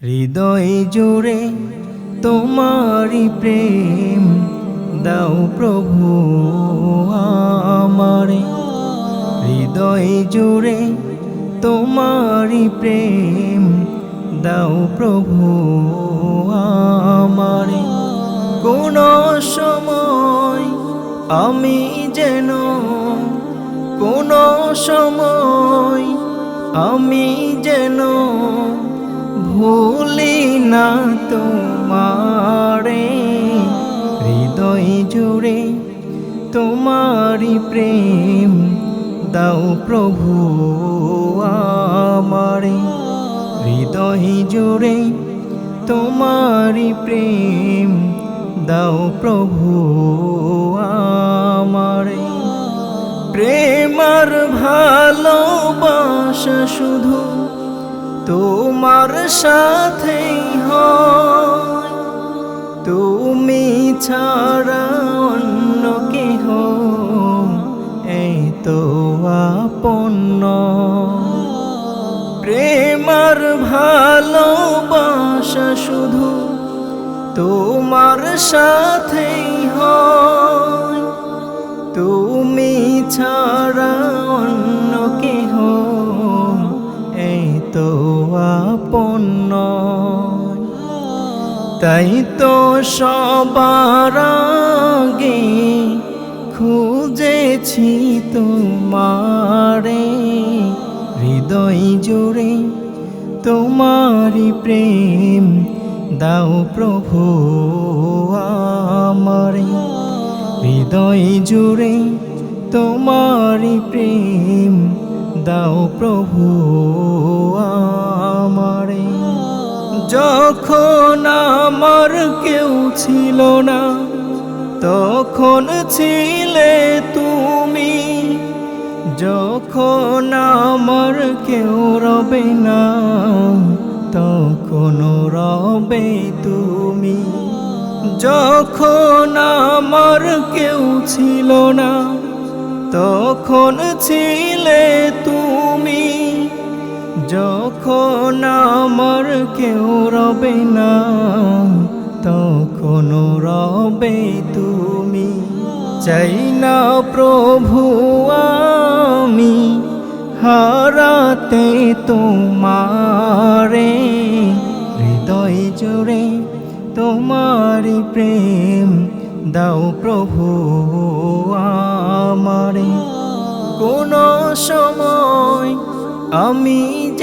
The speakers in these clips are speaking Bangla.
হৃদয় জুড়ে তোমারি প্রেম দাও প্রভু আমারে। হৃদয় জুড়ে তোমারি প্রেম দাও প্রভু আমারে। কোন সময় আমি যেন, কোন সময় আমি যেন ভুলি না তোমারে, হৃদয় জুড়ে তোমারি প্রেম দাও প্রভু আমারে। হৃদয় জুড়ে তোমারি প্রেম দাও প্রভু আমারে। প্রেমার ভালোবাসা শুধু তোমার সাথেই তুমি ছাড়া অন্য কেহ এই তো আপন্ন প্রেমার ভালোবাসা শুধু তোমার সাথেই তুমি ছাড়া অন্য তাই তো সবার আগে খুঁজেছি তোমারে। হৃদয় জুড়ে তোমারি প্রেম দাও প্রভু আমারে। হৃদয় জুড়ে তোমারি প্রেম দাও প্রভু আমারে। যখন আমার কেউ ছিল না, তখন ছিলে তুমি। যখন আমার কেউ রবে না, তখন রবে তুমি। যখন আমার কেউ ছিল না, তখন ছিলে তুমি। যখন আমার কেউ রবে না, তখন রবে তুমি। চাই না প্রভু আমি হারাতে তোমারে, হৃদয় জুড়ে তোমারি প্রেম দাও প্রভু আমারে। কোন সময় আমি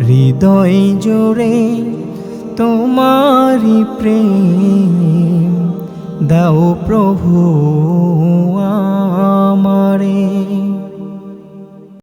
হৃদয় জোরে তোমারি প্রেম দাও প্রভু আমারে।